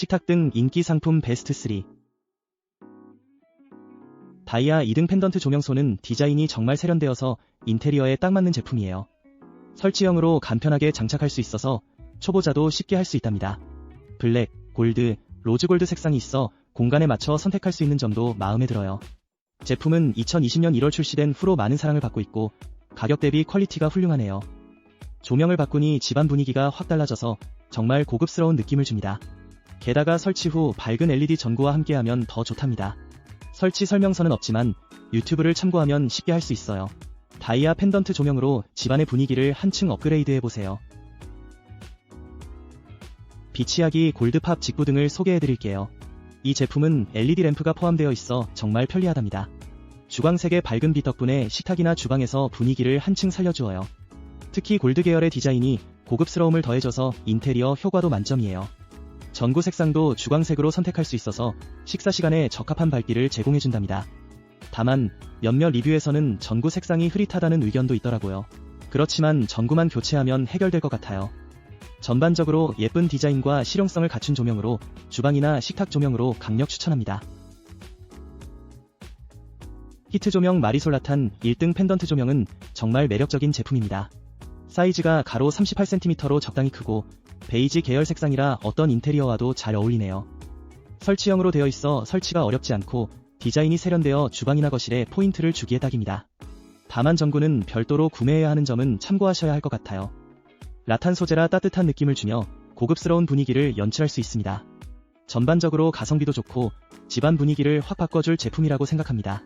식탁 등 인기 상품 베스트 3. 다이아 2등 펜던트 조명소는 디자인이 정말 세련되어서 인테리어에 딱 맞는 제품이에요. 설치형으로 간편하게 장착할 수 있어서 초보자도 쉽게 할 수 있답니다. 블랙, 골드, 로즈골드 색상이 있어 공간에 맞춰 선택할 수 있는 점도 마음에 들어요. 제품은 2020년 1월 출시된 후로 많은 사랑을 받고 있고 가격 대비 퀄리티가 훌륭하네요. 조명을 바꾸니 집안 분위기가 확 달라져서 정말 고급스러운 느낌을 줍니다. 게다가 설치 후 밝은 LED 전구와 함께하면 더 좋답니다. 설치 설명서는 없지만 유튜브를 참고하면 쉽게 할 수 있어요. 다이아 펜던트 조명으로 집안의 분위기를 한층 업그레이드 해보세요. 비치하기 골드팝 직구 등을 소개해드릴게요. 이 제품은 LED 램프가 포함되어 있어 정말 편리하답니다. 주광색의 밝은 빛 덕분에 식탁이나 주방에서 분위기를 한층 살려주어요. 특히 골드 계열의 디자인이 고급스러움을 더해줘서 인테리어 효과도 만점이에요. 전구 색상도 주광색으로 선택할 수 있어서 식사 시간에 적합한 밝기를 제공해준답니다. 다만 몇몇 리뷰에서는 전구 색상이 흐릿하다는 의견도 있더라고요. 그렇지만 전구만 교체하면 해결될 것 같아요. 전반적으로 예쁜 디자인과 실용성을 갖춘 조명으로 주방이나 식탁 조명으로 강력 추천합니다. 히트 조명 마리솔라탄 1등 펜던트 조명은 정말 매력적인 제품입니다. 사이즈가 가로 38cm로 적당히 크고 베이지 계열 색상이라 어떤 인테리어와도 잘 어울리네요. 설치형으로 되어 있어 설치가 어렵지 않고 디자인이 세련되어 주방이나 거실에 포인트를 주기에 딱입니다. 다만 전구는 별도로 구매해야 하는 점은 참고하셔야 할 것 같아요. 라탄 소재라 따뜻한 느낌을 주며 고급스러운 분위기를 연출할 수 있습니다. 전반적으로 가성비도 좋고 집안 분위기를 확 바꿔줄 제품이라고 생각합니다.